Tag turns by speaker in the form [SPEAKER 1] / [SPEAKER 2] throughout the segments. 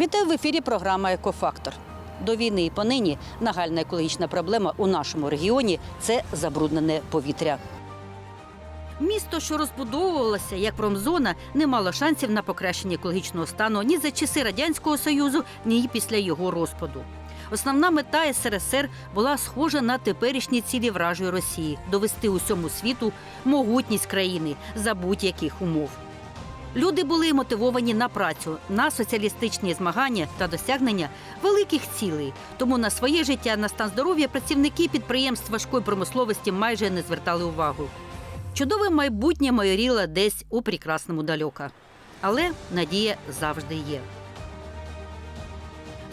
[SPEAKER 1] Вітаю в ефірі програма Екофактор. До війни і понині нагальна екологічна проблема у нашому регіоні це забруднене повітря. Місто, що розбудовувалося як промзона, не мало шансів на покращення екологічного стану ні за часи радянського союзу, ні після його розпаду. Основна мета СРСР була схожа на теперішні цілі вражої Росії довести усьому світу могутність країни за будь-яких умов. Люди були мотивовані на працю, на соціалістичні змагання та досягнення великих цілей. Тому на своє життя, на стан здоров'я працівники підприємств важкої промисловості майже не звертали увагу. Чудове майбутнє майоріло десь у прекрасному далека. Але надія завжди є.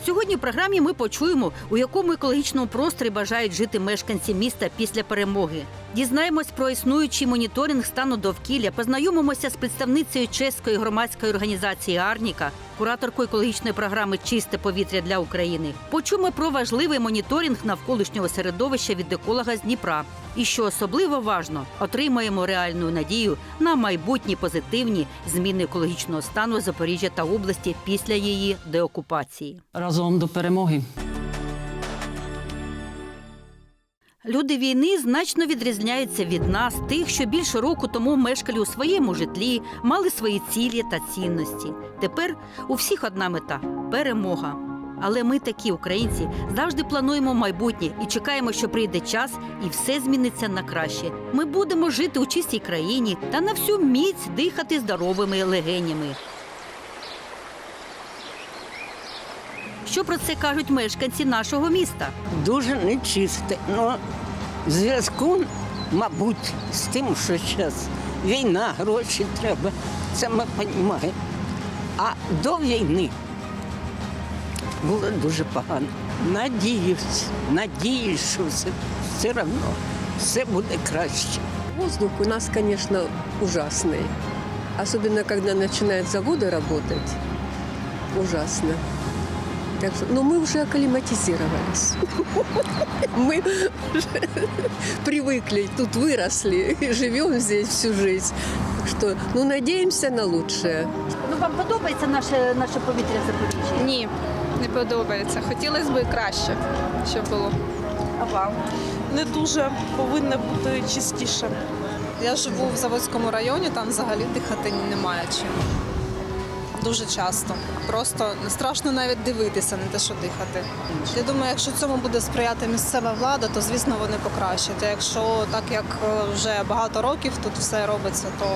[SPEAKER 1] Сьогодні в програмі ми почуємо, у якому екологічному просторі бажають жити мешканці міста після перемоги. Дізнаємось про існуючий моніторинг стану довкілля, познайомимося з представницею чеської громадської організації Арніка, кураторкою екологічної програми Чисте повітря для України. Почуємо про важливий моніторинг навколишнього середовища від еколога з Дніпра. І що особливо важно, отримаємо реальну надію на майбутні позитивні зміни екологічного стану Запоріжжя та області після її деокупації.
[SPEAKER 2] Разом до перемоги.
[SPEAKER 1] Люди війни значно відрізняються від нас, тих, що більше року тому мешкали у своєму житлі, мали свої цілі та цінності. Тепер у всіх одна мета перемога. Але ми, такі українці, завжди плануємо майбутнє і чекаємо, що прийде час, і все зміниться на краще. Ми будемо жити у чистій країні та на всю міць дихати здоровими легенями. Що про це кажуть мешканці нашого міста?
[SPEAKER 3] дуже нечисте. Ну, в зв'язку, мабуть, з тим, що зараз війна, гроші треба, це ми розуміємо. А до війни було дуже погано. Надіюсь, надіюсь, що все, все одно все буде краще.
[SPEAKER 4] Воздух у нас, конечно, ужасный. Особенно, когда начинают заводы работать. Ужасно. Так что, но мы уже акклиматизировались. Мы уже привыкли, тут выросли, и живем здесь всю жизнь. Так Что, ну, надеемся на лучшее.
[SPEAKER 1] Ну вам подобається наше наше повітря Запоріжжя?
[SPEAKER 5] Ні, не подобається. Хотілося б краще, щоб було.
[SPEAKER 1] А вам?
[SPEAKER 6] не дуже повинне бути чистіше. Я живу в Заводському районі, там взагалі дихати немає чим. Дуже часто. Просто страшно навіть дивитися, не те, що дихати. Я думаю, якщо цьому буде сприяти місцева влада, то звісно вони покращать. А якщо так як е, вже багато років тут все робиться, то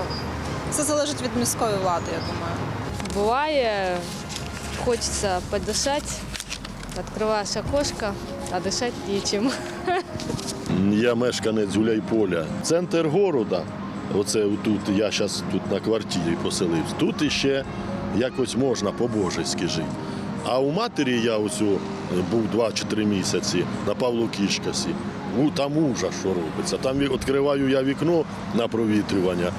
[SPEAKER 6] це залежить від міської влади, я думаю.
[SPEAKER 7] Бывает, хочется подышать, открываешь окошко, а дышать нечем.
[SPEAKER 8] Я мешканець Гуляйполя. Центр города. Оце тут, я зараз тут на квартирі поселився. Тут іще якось можна по-божеськи жити. А у матері я ось був 2 чи 3 місяці на Павло-Кішкасі. Там ужас, що робиться. Там відкриваю я вікно на провітрювання.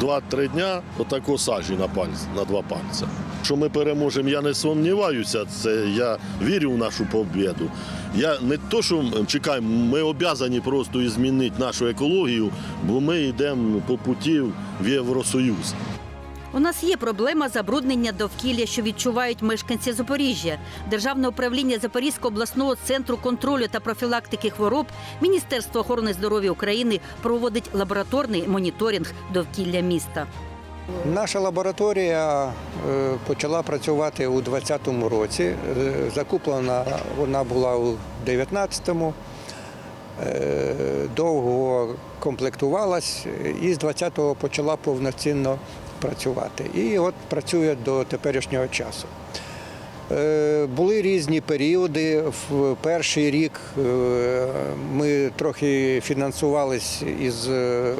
[SPEAKER 8] Два-три дня отако сажі на пальць, на два пальця. Що ми переможемо, я не сумніваюся. Це я вірю в нашу побіду. Я не то, що чекаємо, ми обязані просто змінити нашу екологію, бо ми йдемо по путі в Євросоюз.
[SPEAKER 1] У нас є проблема забруднення довкілля, що відчувають мешканці Запоріжжя. Державне управління Запорізького обласного центру контролю та профілактики хвороб Міністерство охорони здоров'я України проводить лабораторний моніторинг довкілля міста.
[SPEAKER 9] Наша лабораторія е, почала працювати у 2020 році. Е, Закуплена вона була у 2019-му. Е, Довго комплектувалась і з 20-го почала повноцінно працювати. І от працює до теперішнього часу. Е, Були різні періоди. В перший рік е, ми трохи фінансувались із е,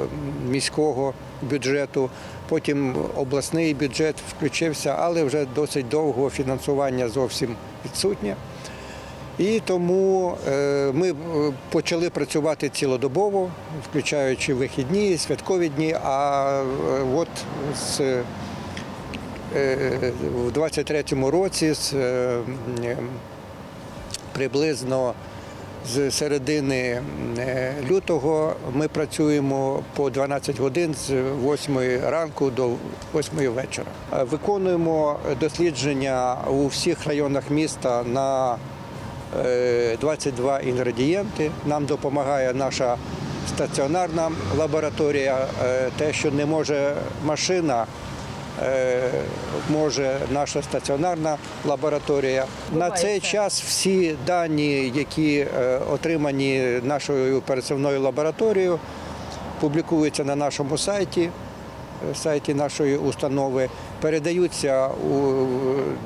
[SPEAKER 9] міського бюджету, потім обласний бюджет включився, але вже досить довго фінансування зовсім відсутнє. І тому е, ми е, почали працювати цілодобово, включаючи вихідні, святкові дні. А е, от з в 23-му році з приблизно з середини лютого ми працюємо по 12 годин з 8 ранку до 8 вечора. Виконуємо дослідження у всіх районах міста на 22 інгредієнти. Нам допомагає наша стаціонарна лабораторія. Е, Те, що не може машина, е, може наша стаціонарна лабораторія. На цей час всі дані, які е, отримані нашою пересувною лабораторією, публікуються на нашому сайті, е, сайті нашої установи, передаються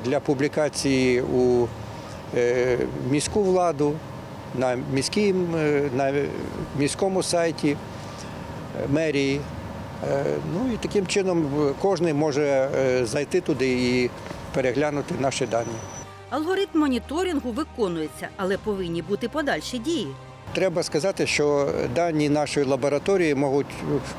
[SPEAKER 9] для публікації у е, міську владу, на, міським, е, на міському сайті е, мерії. Е, Ну і таким чином кожен може е, зайти туди і переглянути наші дані.
[SPEAKER 10] Алгоритм моніторингу виконується, але повинні бути подальші дії.
[SPEAKER 9] Треба сказати, що дані нашої лабораторії можуть,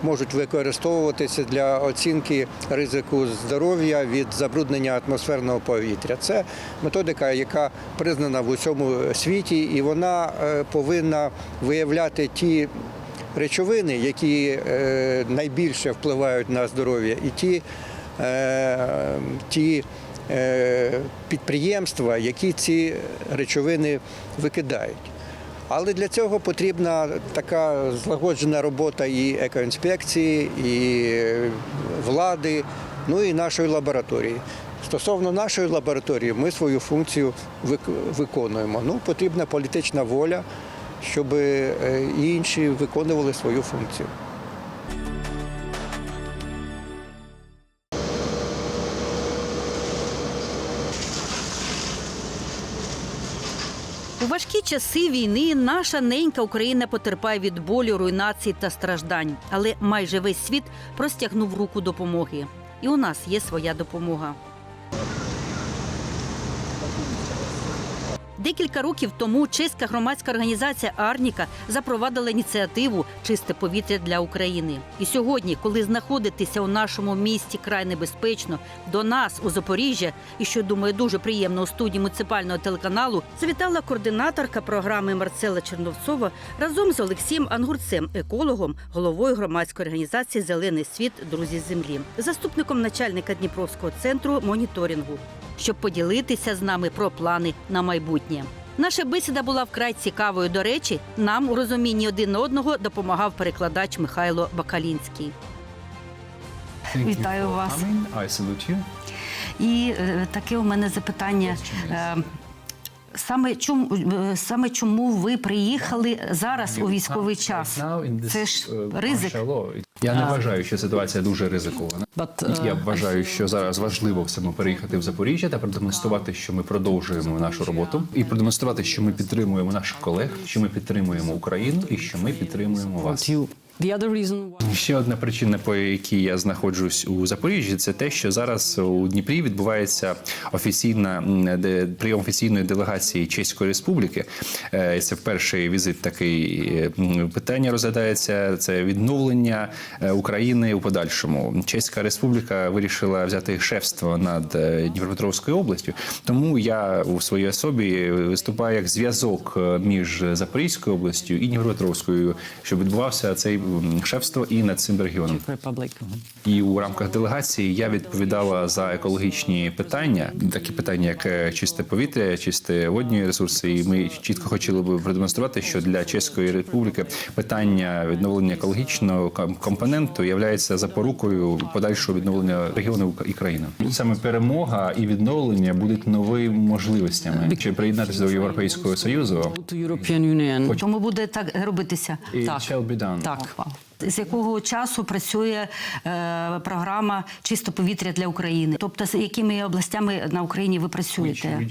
[SPEAKER 9] можуть використовуватися для оцінки ризику здоров'я від забруднення атмосферного повітря. Це методика, яка признана в усьому світі, і вона е, повинна виявляти ті речовини, які е, найбільше впливають на здоров'я, і ті, е, ті підприємства, які ці речовини викидають. Але для цього потрібна така злагоджена робота і екоінспекції, і влади, ну і нашої лабораторії. Стосовно нашої лабораторії, ми свою функцію виконуємо. Ну, потрібна політична воля, щоб е, інші виконували свою функцію.
[SPEAKER 10] У важкі часи війни наша ненька Україна потерпає від болю, руйнації та страждань. Але майже весь світ простягнув руку допомоги. І у нас є своя допомога. Декілька років тому чеська громадська організація Арніка запровадила ініціативу Чисте повітря для України. І сьогодні, коли знаходитися у нашому місті край небезпечно, до нас у Запоріжжя, і що думаю, дуже приємно у студії муніципального телеканалу, завітала координаторка програми Марцела Черновцова разом з Олексієм Ангурцем, екологом, головою громадської організації Зелений світ Друзі землі, заступником начальника Дніпровського центру моніторингу щоб поділитися з нами про плани на майбутнє. Наша бесіда була вкрай цікавою. До речі, нам у розумінні один одного допомагав перекладач Михайло Бакалінський. Вітаю вас.
[SPEAKER 11] I salute you.
[SPEAKER 10] І е, таке у мене запитання. Е, Саме чому е, саме чому ви приїхали зараз у військовий час? Це ж ризик.
[SPEAKER 11] Я не вважаю, що ситуація дуже ризикована. Я вважаю, що зараз важливо саме переїхати в Запоріжжя та продемонструвати, що ми продовжуємо нашу роботу, і продемонструвати, що ми підтримуємо наших колег, що ми підтримуємо Україну і що ми підтримуємо вас. Ще одна причина, по якій я знаходжусь у Запоріжжі, це те, що зараз у Дніпрі відбувається офіційна прийом офіційної делегації Чеської Республіки. Е, Це перший візит такий е, питання розглядається. Це відновлення е, України у подальшому. Чеська Республіка вирішила взяти шефство над Дніпропетровською областю. Тому я у своїй особі виступаю як зв'язок між Запорізькою областю і Дніпропетровською, щоб відбувався цей шефство і над цим регіоном. І у рамках делегації я відповідала за екологічні питання, такі питання, як е, чисте повітря, чисте водні ресурси. І ми чітко хотіли би продемонструвати, що для Чеської Республіки питання відновлення екологічного ком- компоненту є запорукою подальшого відновлення регіону і країни. Саме перемога і відновлення будуть новими можливостями. Чи приєднатися до Європейського союзу?
[SPEAKER 10] Тому буде так робитися.
[SPEAKER 11] It
[SPEAKER 10] Так.
[SPEAKER 11] shall be done.
[SPEAKER 10] Так. З якого часу працює е, програма Чисто повітря для України? Тобто, з якими областями на Україні ви працюєте?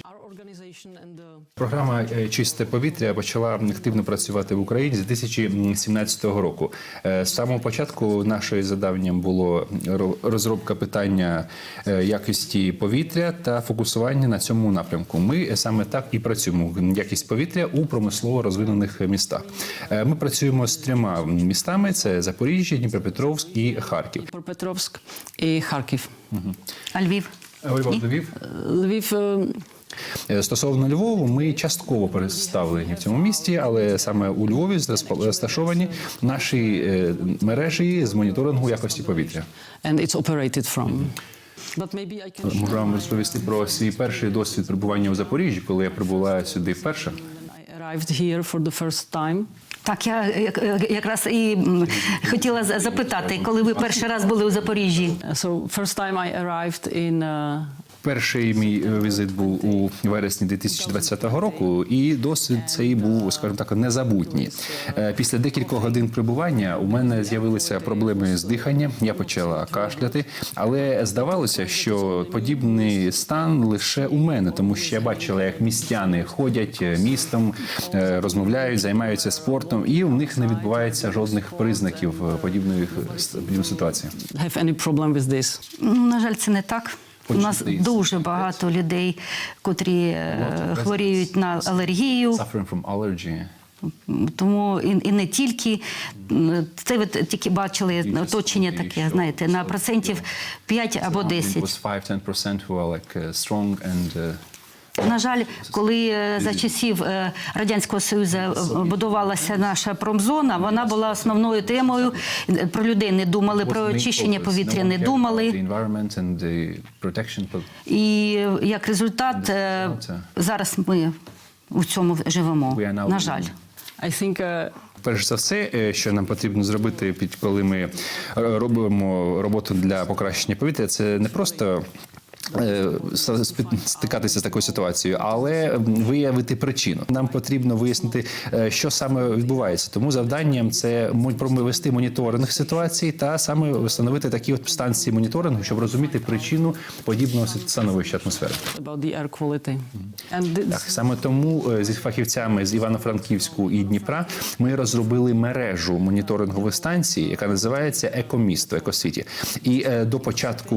[SPEAKER 11] Програма е, Чисте повітря почала активно працювати в Україні з 2017 року. Е, З самого початку нашою завданням було ро- розробка питання е, якості повітря та фокусування на цьому напрямку. Ми саме так і працюємо. Якість повітря у промислово розвинених містах. Ми працюємо з трьома містами: це Запоріжжя, Дніпропетровськ і Харків.
[SPEAKER 2] Дніпропетровськ і Харків.
[SPEAKER 10] А Львів?
[SPEAKER 11] Львів. Львів.
[SPEAKER 2] Львів
[SPEAKER 11] Стосовно Львову, ми частково представлені в цьому місті, але саме у Львові розташовані наші е, мережі з моніторингу якості повітря.
[SPEAKER 2] and it's operated from.
[SPEAKER 11] Можу вам розповісти про свій перший досвід перебування у Запоріжжі, коли я прибула сюди вперше.
[SPEAKER 10] Так, я як- якраз і хотіла за- запитати, коли ви перший раз були у Запоріжжі.
[SPEAKER 2] So first time I arrived in uh,
[SPEAKER 11] Перший мій е, візит був у вересні 2020 року, і досвід цей був, скажімо так, незабутній. Е, Після декількох годин прибування у мене з'явилися проблеми з диханням. Я почала кашляти, але здавалося, що подібний стан лише у мене, тому що я бачила, як містяни ходять е, містом, розмовляють, займаються спортом, і у них не відбувається жодних признаків подібної подібної ситуації.
[SPEAKER 2] have any problem with this.
[SPEAKER 10] Ну, на жаль, це не так. У нас дуже багато людей, котрі е, хворіють на алергію. Тому і, і не тільки. Це ви тільки бачили оточення таке, знаєте, на процентів 5 або 10. На жаль, коли е, за часів е, радянського союзу е, будувалася наша промзона, вона була основною темою. Про людей не думали, про очищення повітря не думали. І як результат, зараз ми у цьому живемо. На жаль.
[SPEAKER 11] Перш за все, що нам потрібно зробити, під коли ми робимо роботу для покращення повітря, це не просто. Е, стикатися з такою ситуацією, але виявити причину. Нам потрібно вияснити, е, що саме відбувається. Тому завданням це провести моніторинг ситуації та саме встановити такі от станції моніторингу, щоб розуміти причину подібного становища атмосфери. Так, саме тому е, зі фахівцями з Івано-Франківську і Дніпра ми розробили мережу моніторингових станцій, яка називається Екомісто Екосіті. І до початку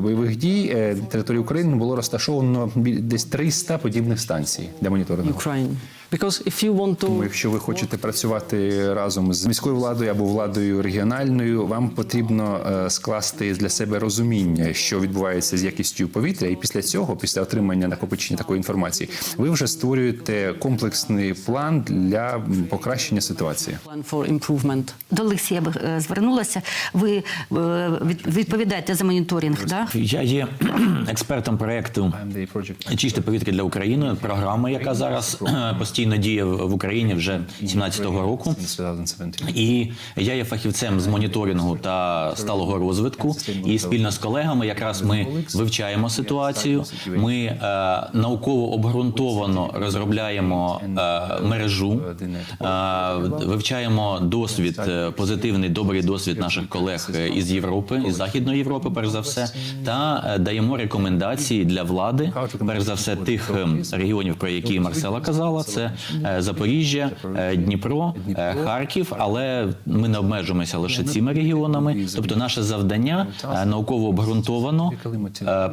[SPEAKER 11] бойових дій території України було розташовано десь 300 подібних станцій для моніторингу.
[SPEAKER 2] Ukraine. Because if you want
[SPEAKER 11] Тому, якщо ви хочете працювати разом з міською владою або владою регіональною, вам потрібно е, скласти для себе розуміння, що відбувається з якістю повітря, і після цього, після отримання накопичення такої інформації, ви вже створюєте комплексний план для покращення ситуації.
[SPEAKER 2] plan for improvement.
[SPEAKER 10] До Олексія б е, звернулася. Ви е, відповідаєте за моніторинг, да?
[SPEAKER 12] Я є експертом
[SPEAKER 11] the
[SPEAKER 12] Чисте повітря для України, програми, яка зараз е, постійно діє в Україні вже 17-го року.
[SPEAKER 11] since 2017.
[SPEAKER 12] І я є фахівцем з моніторингу та сталого розвитку. І спільно з колегами якраз ми вивчаємо ситуацію. Ми е, науково обґрунтовано розробляємо е, мережу, е, вивчаємо досвід, е, позитивний добрий досвід наших колег із Європи, із Західної Європи, перш за все, та е, даємо рекомендації для влади, перш за все, тих е, регіонів, про які Марсела казала. Це е, Запоріжжя, е, Дніпро, е, Харків. Але ми не обмежуємося лише цими регіонами. Тобто, наше завдання науково обґрунтовано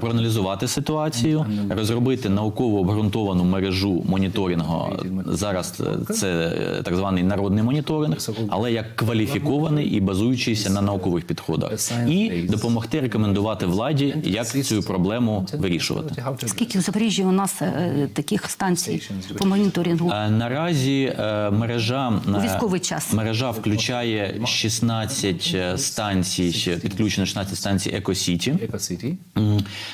[SPEAKER 12] проаналізувати ситуацію, розробити науково обґрунтовану мережу моніторингу. Зараз це так званий народний моніторинг, але як кваліфікований і базуючийся на наукових підходах, і допомогти рекомендувати владі, як цю проблему вирішувати.
[SPEAKER 10] Скільки в Запоріжжі у нас таких станцій по моніторингу?
[SPEAKER 12] Е, Наразі е, мережа е,
[SPEAKER 10] військовий час.
[SPEAKER 12] мережа включає 16 станцій, підключено 16 станцій Екосіті.
[SPEAKER 11] Ecosity.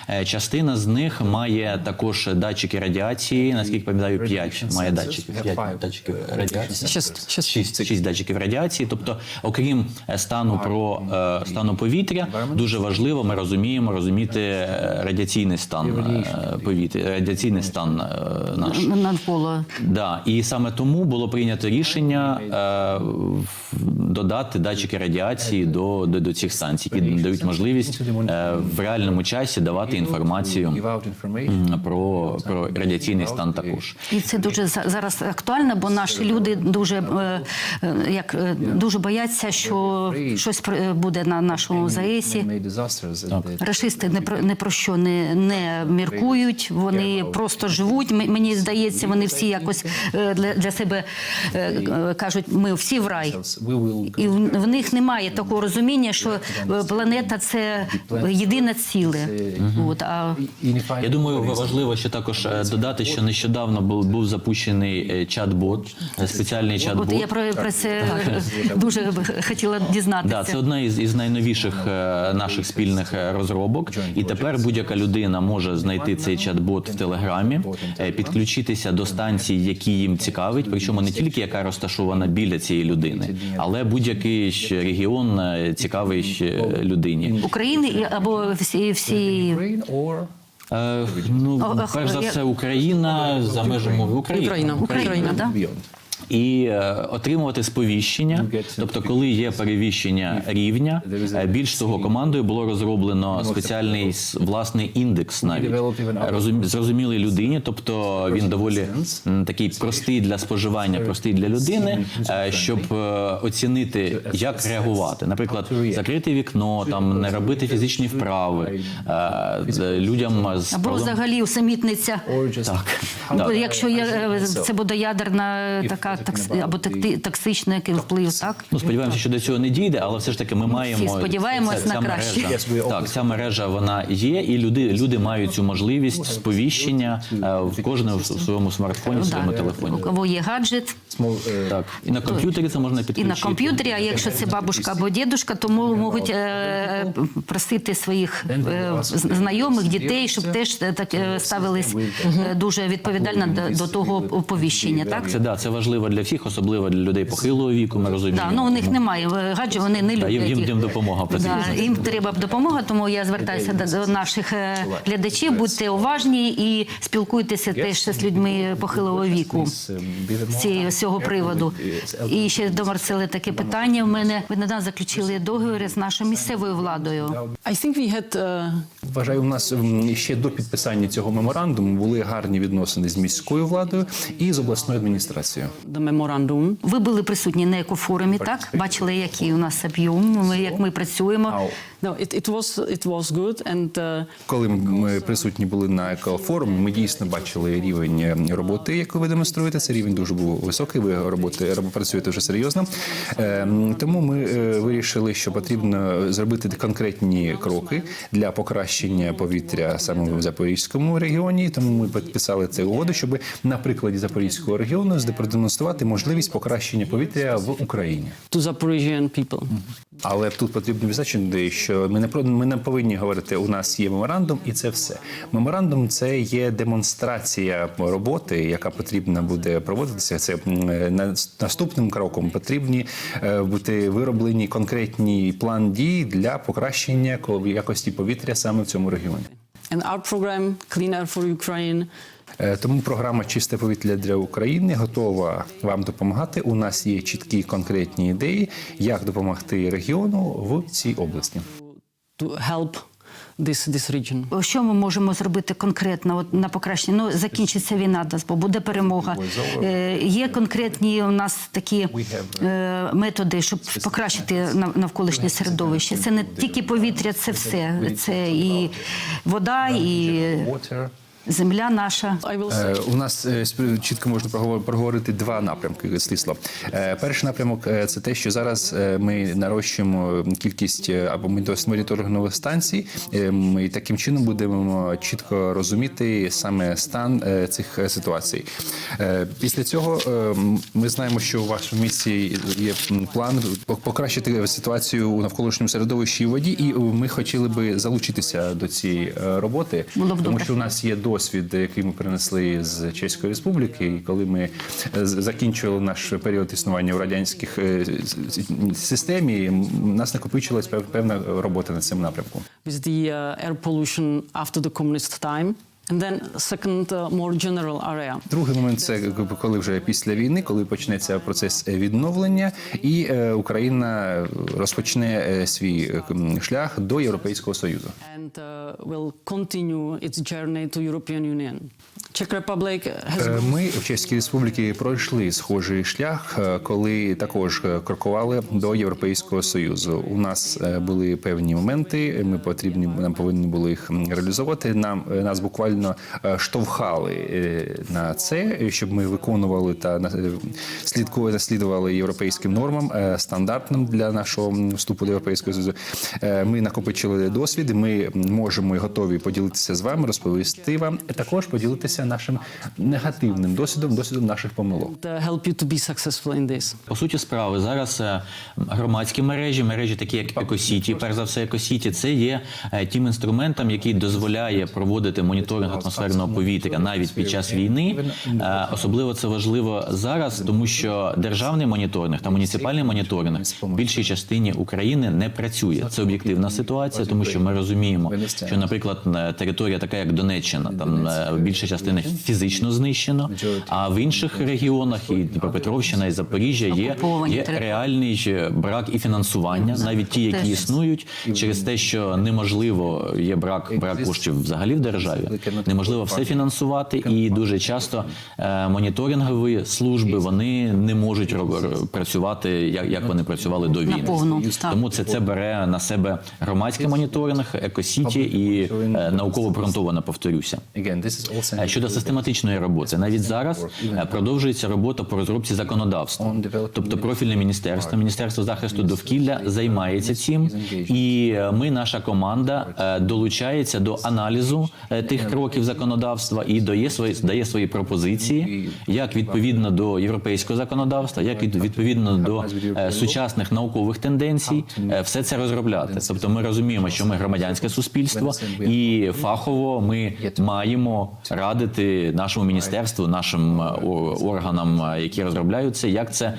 [SPEAKER 12] Е, Частина з них має також датчики радіації. Наскільки пам'ятаю, 5 має датчиків. 5 датчиків радіації.
[SPEAKER 2] Шість, шість.
[SPEAKER 12] Шість, шість датчиків радіації. Тобто, окрім стану про стану повітря, дуже важливо, ми розуміємо розуміти радіаційний стан повітря, радіаційний стан наш.
[SPEAKER 10] Навколо
[SPEAKER 12] Да, і саме тому було прийнято рішення е, додати датчики радіації до, до, до цих станцій, які дають можливість е, в реальному часі давати інформацію про, про радіаційний стан також.
[SPEAKER 10] і це дуже за- зараз актуально, бо наші люди дуже е, е, як е, дуже бояться, що щось при- буде на нашому заесі. Рашисти не про не про що не, не міркують. Вони просто живуть. Мені здається, вони всі якось е, для, для себе е, е, кажуть, ми всі в рай. І в, в них немає такого розуміння, що планета це єдине ціле. От, а
[SPEAKER 12] Я думаю, важливо ще також додати, що нещодавно був, був запущений чат-бот, спеціальний чат-бот.
[SPEAKER 10] я про, про це дуже хотіла дізнатися.
[SPEAKER 12] Да, це одна із, із найновіших наших спільних розробок. І тепер будь-яка людина може знайти цей чат-бот в телеграмі, підключитися до станцій, які їм цікавить, причому не тільки яка розташована біля цієї людини, але будь-який ще регіон е, цікавий ще людині.
[SPEAKER 10] України і- або всі всі
[SPEAKER 12] Е, ну,
[SPEAKER 10] О,
[SPEAKER 12] перш за все, Україна за межами України.
[SPEAKER 2] Україна.
[SPEAKER 10] Україна, да?
[SPEAKER 12] І е, отримувати сповіщення. Тобто, коли є перевіщення рівня, е, більш того, командою було розроблено спеціальний власний індекс, навіть розум, зрозумілий людині. Тобто він доволі такий простий для споживання, простий для людини, е, щоб оцінити, як реагувати. Наприклад, закрити вікно, там не робити фізичні вправи людям з
[SPEAKER 10] або взагалі усамітниться.
[SPEAKER 12] так. Так.
[SPEAKER 10] якщо є, це буде ядерна така такс, або такти- токсичний який вплив, так?
[SPEAKER 12] Ну, сподіваємося, що до цього не дійде, але все ж таки ми маємо
[SPEAKER 10] сподіваємось
[SPEAKER 12] ця-
[SPEAKER 10] на
[SPEAKER 12] ця
[SPEAKER 10] краще.
[SPEAKER 12] мережа. Так, ця мережа вона є, і люди, люди мають цю можливість сповіщення е, в кожному в своєму смартфоні, в своєму телефоні.
[SPEAKER 10] У кого є гаджет,
[SPEAKER 12] Так, і на комп'ютері це можна
[SPEAKER 10] і на комп'ютері, а якщо це бабушка або дідушка, то можуть е, просити своїх е, знайомих дітей, щоб теж е, так е, ставились е, дуже відповідально до, до того оповіщення. Так
[SPEAKER 12] Це да, це важливо для всіх, особливо для людей похилого віку. Ми розуміємо.
[SPEAKER 10] да, ну у них немає е, гаджет, вони не
[SPEAKER 12] Да,
[SPEAKER 10] люблять.
[SPEAKER 12] їм, їм, їм допомога.
[SPEAKER 10] Да, їм треба допомога, тому я звертаюся до, до наших е, глядачів. Будьте уважні і спілкуйтеся теж з людьми похилого віку з цієї- цього приводу. І ще до Марцели таке питання. В мене ви недавно заключили договір з нашою місцевою владою.
[SPEAKER 2] Had uh,
[SPEAKER 11] Вважаю, у нас ще до підписання цього меморандуму були гарні відносини з міською владою і з обласною адміністрацією.
[SPEAKER 2] The memorandum.
[SPEAKER 10] Ви були присутні на екофорумі, так бачили, який у нас об'єм, ми як ми працюємо.
[SPEAKER 2] No, it, it was it was good and uh,
[SPEAKER 11] Коли ми присутні були на екофорумі, ми дійсно бачили рівень роботи, яку ви демонструєте. Це рівень дуже був високий. Ви роботи роб- працюєте вже серйозно. Е, Тому ми е, вирішили, що потрібно зробити конкретні кроки для покращення повітря саме в Запорізькому регіоні. Тому ми підписали цю угоду, щоб на прикладі Запорізького регіону продемонструвати можливість покращення повітря в Україні.
[SPEAKER 2] to Zaporizhian people.
[SPEAKER 11] Але тут потрібно відзначити, що ми не про ми не повинні говорити, у нас є меморандум, і це все. Меморандум це є демонстрація роботи, яка потрібна буде проводитися. Це наступним кроком потрібні е, бути вироблені конкретні план дій для покращення ко- якості повітря саме в цьому регіоні.
[SPEAKER 2] And our program, Clean Air for Ukraine,
[SPEAKER 11] Е, Тому програма Чисте повітря для України готова вам допомагати. У нас є чіткі конкретні ідеї, як допомогти регіону в цій області.
[SPEAKER 2] To help this this region.
[SPEAKER 10] Що ми можемо зробити конкретно от, на покращення? Ну закінчиться війна, дасть Бог, буде перемога. Е, є конкретні у нас такі е, методи, щоб покращити нав- навколишнє середовище. Це не тільки повітря, це все. Це і вода, і земля наша.
[SPEAKER 11] Е, У нас е, спри- чітко можна проговор- проговорити два напрямки стисло. Е, Перший напрямок е, це те, що зараз е, ми нарощуємо кількість е, або модос- моніторингових станцій. Е, Ми таким чином будемо чітко розуміти саме стан е, цих е, ситуацій. Е, Після цього е, м, ми знаємо, що у вашому місці є м, план по- покращити ситуацію у навколишньому середовищі і воді, і е, ми хотіли би залучитися до цієї е, роботи,
[SPEAKER 10] Було б
[SPEAKER 11] тому
[SPEAKER 10] добре.
[SPEAKER 11] що у нас є досвід, який ми принесли з Чеської Республіки, і коли ми закінчили закінчували наш період існування в радянських е, системі, у нас накопичилась пев- певна робота на цьому напрямку.
[SPEAKER 2] with the uh, air pollution after the communist time, and then second uh, more general area.
[SPEAKER 11] Другий момент це коли вже після війни, коли почнеться процес відновлення, і е, Україна розпочне е, свій е, шлях до Європейського союзу.
[SPEAKER 2] and uh, will continue its journey to European Union. Czech Republic has
[SPEAKER 11] Ми в Чеській Республіці пройшли схожий шлях, коли також крокували до Європейського союзу. У нас були певні моменти. Ми потрібні нам повинні були їх м, реалізовувати. Нам нас буквально буквально е, штовхали е, на це, щоб ми виконували та е, слідкували, слідували європейським нормам, стандартним для нашого вступу до європейського союзу. Ми накопичили досвід. Ми можемо і готові поділитися з вами, розповісти вам, а також поділитися нашим негативним досвідом, досвідом наших помилок.
[SPEAKER 2] uh, help you to be successful in this.
[SPEAKER 12] По суті справи зараз громадські мережі, мережі такі як Екосіті, перш за все, Екосіті, це є тим інструментом, який дозволяє проводити моніторинг атмосферного повітря навіть під час війни. Е, Особливо це важливо зараз, тому що державний моніторинг та муніципальний моніторинг в більшій частині України не працює. Це об'єктивна ситуація, тому що ми розуміємо, що, наприклад, е, територія така, як Донеччина, там е, більша частина фізично знищено, а в інших регіонах і Дніпропетровщина, і Запоріжжя є, є реальний брак і фінансування, навіть ті, які існують, через те, що неможливо є брак брак коштів взагалі в державі. Неможливо все фінансувати, і дуже часто е, моніторингові служби вони не можуть ро- працювати як, як вони працювали до війни. Тому це це бере на себе громадський моніторинг, екосіті і е, науково обґрунтовано, повторюся. Е, Щодо систематичної роботи, навіть зараз продовжується робота по розробці законодавства. Тобто профільне міністерство, міністерство захисту довкілля займається цим, і ми, наша команда, долучається до аналізу тих кроків законодавства і дає свої дає свої пропозиції, як відповідно до європейського законодавства, як від- відповідно до е, сучасних наукових тенденцій, е, все це розробляти. Тобто, ми розуміємо, що ми громадянське суспільство, і фахово ми маємо радити нашому міністерству, нашим е, органам, які розробляють це, як це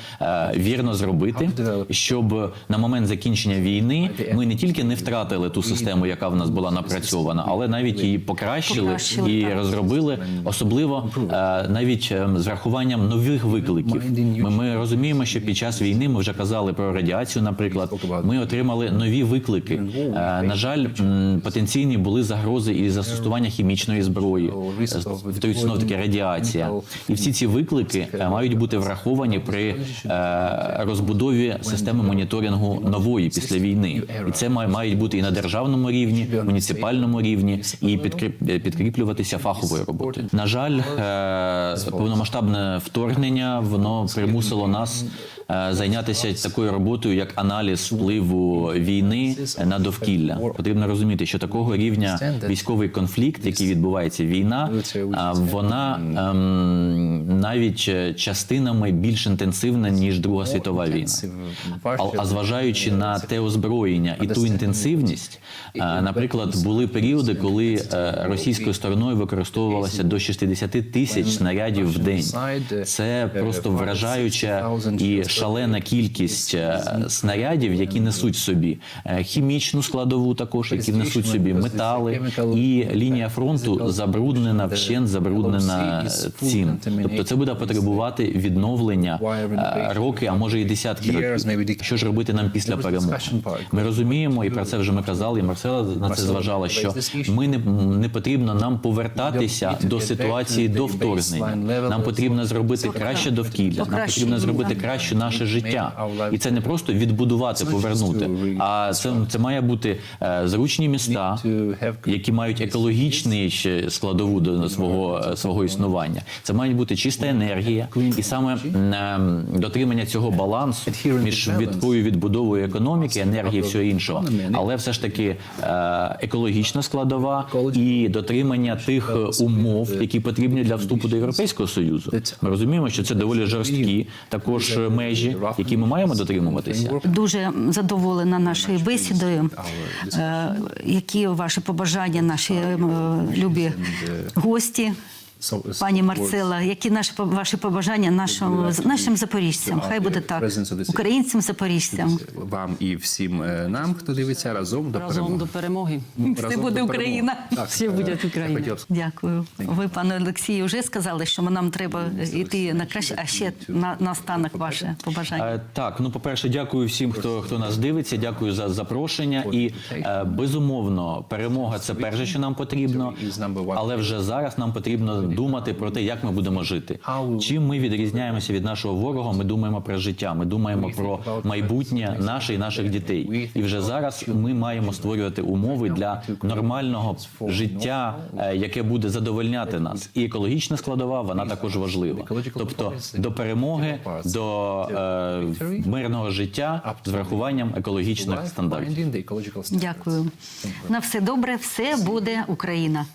[SPEAKER 12] вірно зробити, щоб на момент закінчення війни ми не тільки не втратили ту систему, яка в нас була напрацьована, але навіть її Покращили, і розробили, особливо е, навіть е, з врахуванням нових викликів. Ми, ми розуміємо, що під час війни ми вже казали про радіацію. Наприклад, ми отримали нові виклики. Е, На жаль, потенційні були загрози і застосування хімічної зброї, знов таки радіація. І всі ці виклики е, мають бути враховані при е, розбудові системи моніторингу нової після війни. І це має мають бути і на державному рівні, муніципальному рівні, і підкріп- підкріплюватися фаховою роботою. На жаль, е, повномасштабне вторгнення воно примусило нас. Е, Зайнятися такою роботою, як аналіз впливу війни на довкілля, потрібно розуміти, що такого рівня військовий конфлікт, який відбувається війна, а, вона ем, навіть е, частинами більш інтенсивна ніж Друга світова війна. А, зважаючи на те озброєння і ту інтенсивність, е, наприклад, були періоди, коли е, російською стороною використовувалося до 60 тисяч снарядів в день. Це просто вражаюча і шалена кількість е, снарядів, які несуть собі е, хімічну складову, також які несуть собі метали, і лінія фронту забруднена вщент, забруднена цим. Тобто це буде потребувати відновлення е, роки, а може і десятки років. Що ж робити нам після перемоги? Ми розуміємо, і про це вже ми казали. І Марсела на це зважала, що ми не, не потрібно нам повертатися до ситуації до вторгнення. Нам потрібно зробити краще довкілля. Нам потрібно зробити краще наше життя. І це не просто відбудувати, повернути, а це, це має бути е, зручні міста, які мають екологічний складову до свого е, свого існування. Це має бути чиста енергія, і саме дотримання цього балансу між відбою відбудовою економіки, енергії, і всього іншого, але все ж таки е, екологічна складова і дотримання тих умов, які потрібні для вступу до Європейського союзу. Ми розуміємо, що це доволі жорсткі. також е, межі, які ми маємо дотримуватися.
[SPEAKER 10] Дуже задоволена нашою бесідою. Е, Які ваші побажання, наші е, любі гості? Пані Марцела, які наші по- ваші побажання нашим, нашим запоріжцям? Хай буде так. Українцям запоріжцям.
[SPEAKER 11] Вам і всім е, нам, хто дивиться разом до
[SPEAKER 2] Разом
[SPEAKER 11] перемоги.
[SPEAKER 2] до перемоги.
[SPEAKER 10] Все
[SPEAKER 11] Разом
[SPEAKER 10] буде
[SPEAKER 11] до
[SPEAKER 10] Україна.
[SPEAKER 11] Так,
[SPEAKER 2] Всі
[SPEAKER 11] е,
[SPEAKER 2] буде Україна.
[SPEAKER 10] Дякую. Ви, пане Олексію, вже сказали, що нам треба йти на краще, а ще на, на останок ваше побажання.
[SPEAKER 12] Е, Так, ну по-перше, дякую всім, хто хто нас дивиться. Дякую за запрошення. І безумовно, перемога це перше, що нам потрібно. Але вже зараз нам потрібно думати про те, як ми будемо жити. Чим ми відрізняємося від нашого ворога? Ми думаємо про життя. Ми думаємо про майбутнє наше і наших дітей. І вже зараз ми маємо створювати умови для нормального життя, е, яке буде задовольняти нас. І екологічна складова вона також важлива. Тобто до перемоги, до е, мирного життя з врахуванням екологічних стандартів.
[SPEAKER 10] Дякую. На все добре, все буде Україна.